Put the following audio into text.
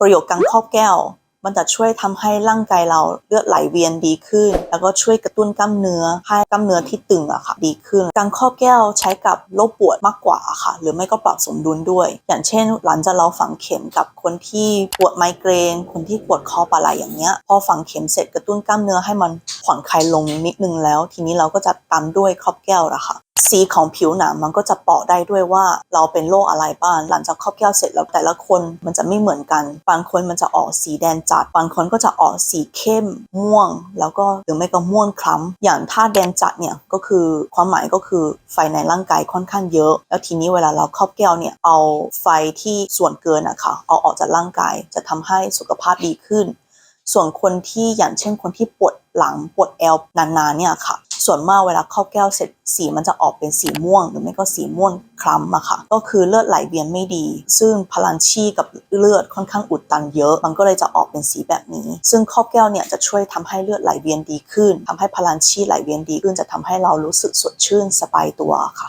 ประโยชน์การครอบแก้ว มันจะช่วยทำให้ร่างกายเราเลือดไหลเวียนดีขึ้น แล้วก็ช่วยกระตุ้นกล้ามเนื้อ ให้กล้ามเนื้อที่ตึงอะค่ะดีขึ้นการครอบแก้วใช้กับโรคปวดมากกว่าค่ะ หรือไม่ก็ปรับสมดุลด้วย อย่างเช่น หลังจากเราฝังเข็มกับคนที่ปวดไมเกรน คนที่ปวดคอปลาไหลอย่างเงี้ย พอฝังเข็มเสร็จกระตุ้นกล้ามเนื้อให้มันผ่อนคลายลงนิดนึงแล้ว ทีนี้เราก็จะตามด้วยครอบแก้วละค่ะ สีของผิวหนังมันก็จะเปาะได้ด้วยว่าเราเป็นโรคอะไรบ้างหลังจากครอบแก้วเสร็จแล้วแต่ละคนมันจะไม่เหมือนกัน บางคนมันจะออกสีแดงจัด บางคนก็จะออกสีเข้มม่วง แล้วก็หรือไม่ก็ม่วงคล้ำอย่างถ้าแดงจัดเนี่ยก็คือความหมายก็คือไฟในร่างกายค่อนข้างเยอะ แล้วทีนี้เวลาเราครอบแก้วเนี่ยเอาไฟที่ส่วนเกินอะค่ะเอาออกจากร่างกายจะทำให้สุขภาพดีขึ้น ส่วนคนที่อย่างเช่นคนที่ปวดหลังปวดแอลนานๆเนี่ยค่ะ ส่วนมากเวลาเข้าแก้วเสร็จสีมันจะออกเป็นสีม่วง หรือไม่ก็สีม่วงคล้ำอะค่ะ ก็คือเลือดไหลเวียนไม่ดี ซึ่งพลังชีกับเลือดค่อนข้างอุดตันเยอะ มันก็เลยจะออกเป็นสีแบบนี้ ซึ่งครอบแก้วเนี่ยจะช่วยทำให้เลือดไหลเวียนดีขึ้นทำให้พลังชีไหลเวียนดีขึ้นจะทำให้เรารู้สึกสดชื่นสบายตัวค่ะ